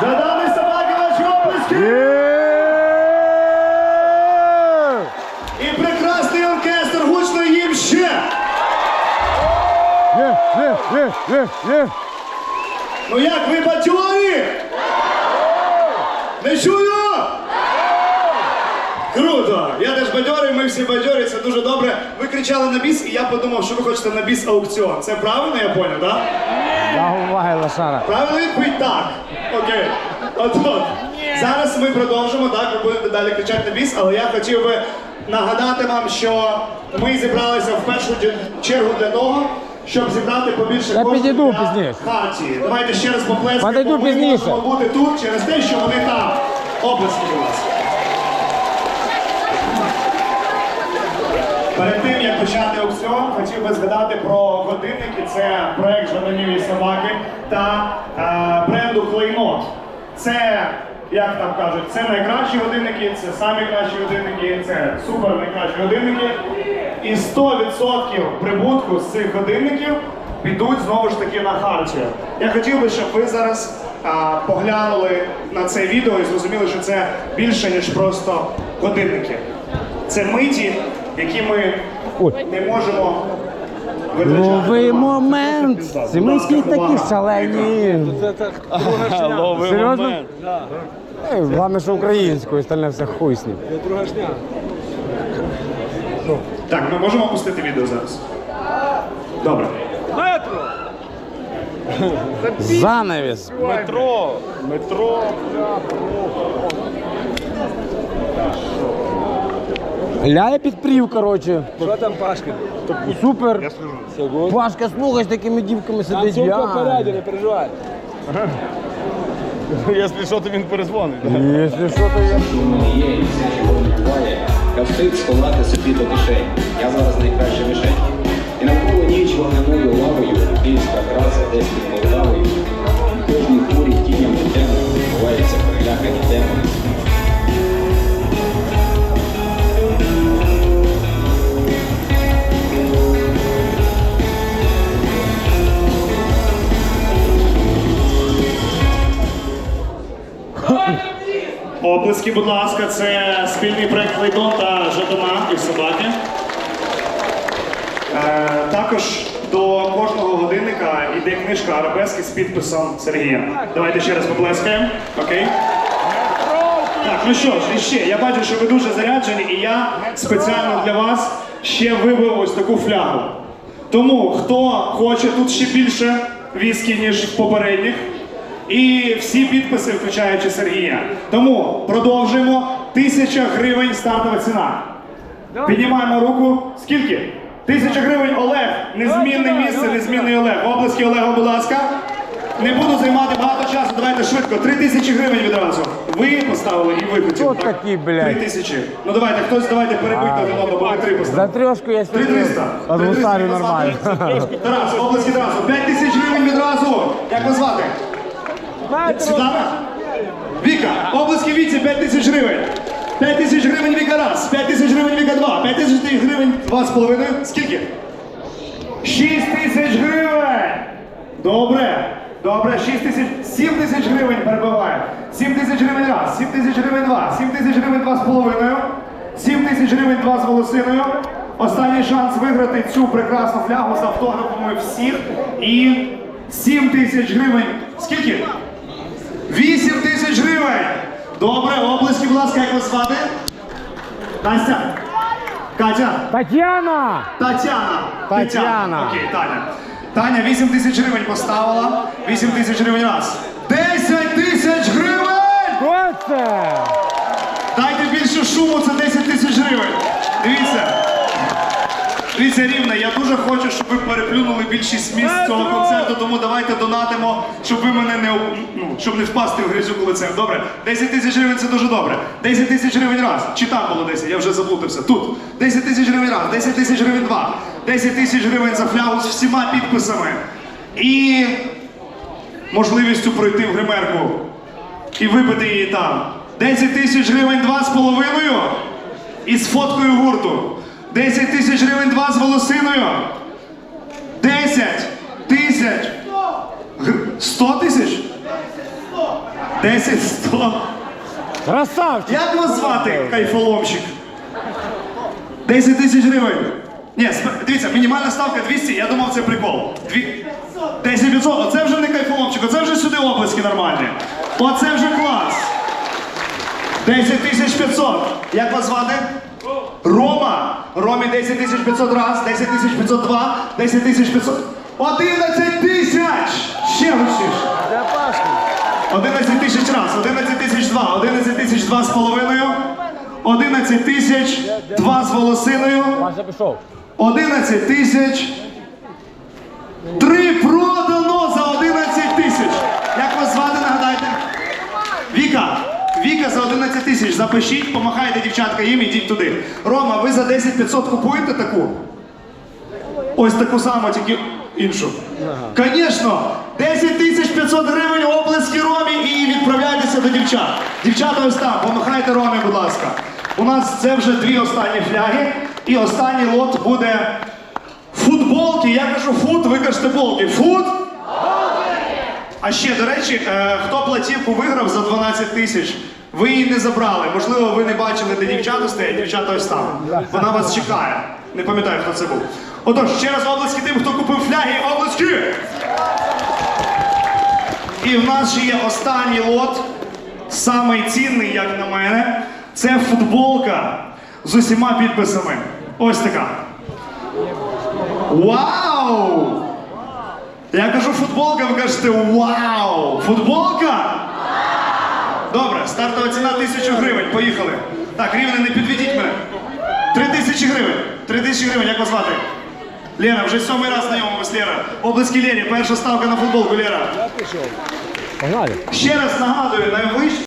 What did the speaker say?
За собаки ваші оплески! І прекрасний оркестр гучно їм ще! Ну як ви бадьорі? Не чую! Бадьорий, ми всі бадьорі, це дуже добре. Ви кричали на біс, і я подумав, що ви хочете на біс аукціон. Це правильно, я поняв, так? Уваги, лошара. Правильно відповідь так. Окей. От от. Зараз ми продовжимо, так, ви будете далі кричати на біс, але я хотів би нагадати вам, що ми зібралися в першу чергу для того, щоб зібрати побільше Я коштів підійду для пізніше. хартії. Давайте ще раз поплескаємо. Ми пізніше. можемо бути тут через те, що вони там. Облески, будь ласка. Перед тим як почати аукціон, хотів би згадати про годинники. Це проект «Жаданіві собаки та е, бренду Клейнот. Це, як там кажуть, це найкращі годинники, це самі кращі годинники, це супер найкращі годинники. І 100% прибутку з цих годинників підуть знову ж таки на хартію. Я хотів би, щоб ви зараз а, поглянули на це відео і зрозуміли, що це більше ніж просто годинники. Це миті, які ми Ой. не можемо. Новий дарма. момент. Зиминські такі шалені. Серйозно? Ей, Головне, що українською, остальне все хуй з ним. Так, ми можемо опустити відео зараз. Добре. Метро! Занавіс. Метро, метро. Ляє підпрів, коротше. Що там Пашка? Супер. Я скажу. Пашка, слухай, з такими дівками Там сидить. я. в поряді, не переживай. Якщо що, то він перезвонить. Якщо що, то я... Є і все, чого не буває, я встиг сховати собі до кишень. Я зараз найкраща мішень. І навколо ніч вогняною лавою, київська краса десь під Оплески, будь ласка, це спільний проект Лейдон та Жадана і собаки. Е, також до кожного годинника йде книжка Арабески з підписом Сергія. Давайте ще раз поплескаємо. Окей? Так, ну що ж, ще, я бачу, що ви дуже заряджені, і я спеціально для вас ще вибив ось таку флягу. Тому, хто хоче тут ще більше віскі, ніж попередніх, і всі підписи, включаючи Сергія. Тому продовжуємо. Тисяча гривень стартова ціна. Піднімаємо руку. Скільки? Тисяча гривень Олег. Незмінне місце, незмінний Олег. Облески Олега, будь ласка. Не буду займати багато часу, давайте швидко. Три тисячі гривень відразу. Ви поставили і ви хотіли. Хто такі, блядь? Три тисячі. Ну давайте, хтось давайте перебийте один одного, бо ми три За поставили. трьошку я Три сьогодні триста. Адвусарю нормально. Тарас, облески Тарасу. П'ять тисяч гривень відразу. Як вас звати? Світлана? Віка, облески Віці, 5 тисяч гривень. 5 тисяч гривень Віка раз, 5 тисяч гривень Віка два, 5 тисяч гривень два з половиною. Скільки? 6 тисяч гривень! Добре, добре, 6 тисяч, 7 тисяч гривень перебиває. 7 тисяч гривень раз, 7 тисяч гривень два, 7 тисяч гривень два з половиною, 7 тисяч гривень два з волосиною. Останній шанс виграти цю прекрасну флягу з автографами всіх. І 7 тисяч гривень. Скільки? 8 тисяч гривень! Добре, облески, будь ласка, як вас звати? Настя? Катя? Тетяна! Тетяна. Тетяна. Окей, Таня. Таня 8 тисяч гривень поставила. 8 тисяч гривень раз. 10 тисяч гривень! Дайте більше шуму, це 10 тисяч гривень. Дивіться. Дивіться, рівне, я дуже хочу, щоб ви переплюнули більшість місць цього концерту, тому давайте донатимо, щоб ви мене не ну, щоб не впасти в грязюку лицем. Добре? 10 тисяч гривень це дуже добре. 10 тисяч гривень раз. Чи там було 10? Я вже заплутався. Тут. 10 тисяч гривень раз, 10 тисяч гривень два. 10 тисяч гривень за флягу з всіма підписами. І можливістю пройти в гримерку і випити її там. 10 тисяч гривень два з половиною і з фоткою гурту. 10 тисяч гривень два з волосиною. 10 тисяч. 100 тисяч? 10, 100. Красавчик! Як вас звати, кайфоломщик? 10 тисяч гривень. Ні, дивіться, мінімальна ставка 200, я думав, це прикол. 10 500, оце вже не кайфоломчик, оце вже сюди оплески нормальні. Оце вже клас. 10 тисяч 500. Як вас звати? Рома. Ромі 10 тисяч 500 раз, 10 тисяч 502, 10 тисяч 500. 11 тисяч! Ще гучніше. Де Пашки? 11 тисяч раз, 11 тисяч два, 11 тисяч два з половиною, 11 тисяч два з волосиною, Паша 11 тисяч. Три продано за 11 тисяч. Як вас звати, нагадайте? Віка. Віка за 11. Запишіть, помахайте дівчатка їм, ідіть туди. Рома, ви за 10 500 купуєте таку? Ось таку саму, тільки іншу. Звісно, 10 500 гривень оплески Ромі і відправляйтеся до дівчат. Дівчата ось там, помахайте Ромі, будь ласка. У нас це вже дві останні фляги, і останній лот буде футболки. Я кажу фут, ви кажете болки. Фут? А ще, до речі, е, хто платівку виграв за 12 тисяч, ви її не забрали. Можливо, ви не бачили, де дівчата стоять, дівчата ось там. Вона вас чекає. Не пам'ятаю, хто це був. Отож, ще раз облески тим, хто купив фляги, облески! І в нас ще є останній лот, самий цінний, як на мене. Це футболка з усіма підписами. Ось така. Вау! Я кажу футболка, ви кажете вау! Футболка? Добре, стартова ціна 1000 гривень. Поїхали. Так, рівне, не підведіть мене. 3000 гривень. 3000 гривень, як вас звати? Лера, вже сьомий раз знайомимось, Лера. Облиски Лері, перша ставка на футболку, Лера. Погнали. Ще раз нагадую, найвищий.